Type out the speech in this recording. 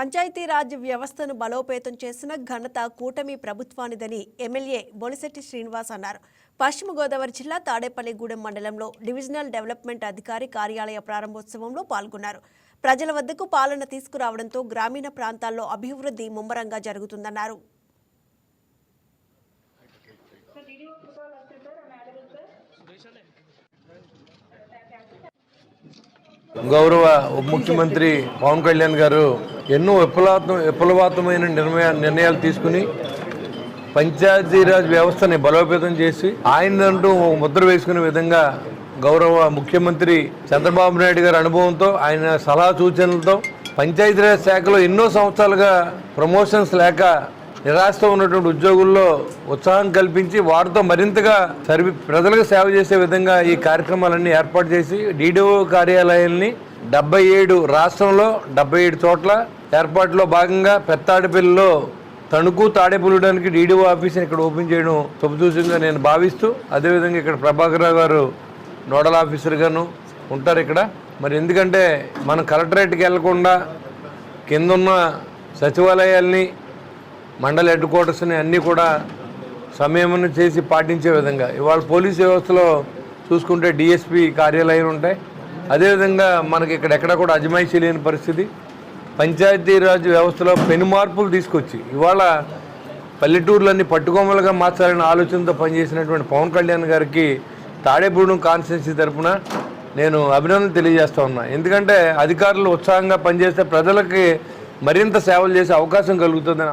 పంచాయతీరాజ్ వ్యవస్థను బలోపేతం చేసిన ఘనత కూటమి ప్రభుత్వానిదని ఎమ్మెల్యే బొలిశెట్టి శ్రీనివాస్ అన్నారు. పశ్చిమ గోదావరి జిల్లా తాడేపల్లిగూడెం మండలంలో డివిజనల్ డెవలప్మెంట్ అధికారి కార్యాలయ ప్రారంభోత్సవంలో పాల్గొన్నారు. ప్రజల వద్దకు పాలన తీసుకురావడంతో గ్రామీణ ప్రాంతాల్లో అభివృద్ధి ముమ్మరంగా జరుగుతుందన్నారు. గౌరవ ఉప ముఖ్యమంత్రి పవన్ కళ్యాణ్ గారు ఎన్నో విప్లవాత్మ విప్లవాత్మైన నిర్ణయ నిర్ణయాలు తీసుకుని పంచాయతీరాజ్ వ్యవస్థని బలోపేతం చేసి ఆయనంటూ అంటూ ముద్ర వేసుకునే విధంగా గౌరవ ముఖ్యమంత్రి చంద్రబాబు నాయుడు గారి అనుభవంతో ఆయన సలహా సూచనలతో పంచాయతీరాజ్ శాఖలో ఎన్నో సంవత్సరాలుగా ప్రమోషన్స్ లేక నిరాశతో ఉన్నటువంటి ఉద్యోగుల్లో ఉత్సాహం కల్పించి వారితో మరింతగా సర్వీ ప్రజలకు సేవ చేసే విధంగా ఈ కార్యక్రమాలన్నీ ఏర్పాటు చేసి డీడీఓ కార్యాలయాల్ని డెబ్బై ఏడు రాష్ట్రంలో డెబ్బై ఏడు చోట్ల ఏర్పాటులో భాగంగా పెత్తాడిపల్లిలో తణుకు తాడేపులడానికి డీడీఓ ఆఫీస్ని ఇక్కడ ఓపెన్ చేయడం శుభసూచకంగా నేను భావిస్తూ అదేవిధంగా ఇక్కడ ప్రభాకర్ గారు నోడల్ ఆఫీసర్గాను ఉంటారు ఇక్కడ. మరి ఎందుకంటే మనం కలెక్టరేట్కి వెళ్ళకుండా కిందన్న సచివాలయాల్ని మండల హెడ్ క్వార్టర్స్ని అన్నీ కూడా సంయమనం చేసి పాటించే విధంగా. ఇవాళ పోలీస్ వ్యవస్థలో చూసుకుంటే డిఎస్పి కార్యాలయాలు ఉంటాయి. అదేవిధంగా మనకి ఇక్కడెక్కడ కూడా అజమాయిషీ లేని పరిస్థితి. పంచాయతీరాజ్ వ్యవస్థలో పెను మార్పులు తీసుకొచ్చి ఇవాళ పల్లెటూర్లన్నీ పట్టుకొమ్మలుగా మార్చాలనే ఆలోచనతో పనిచేసినటువంటి పవన్ కళ్యాణ్ గారికి తాడేపూడెం కాన్స్టిట్యున్సీ తరపున నేను అభినందనలు తెలియజేస్తా ఉన్నా. ఎందుకంటే అధికారులు ఉత్సాహంగా పనిచేస్తే ప్రజలకి మరింత సేవలు చేసే అవకాశం కలుగుతుందని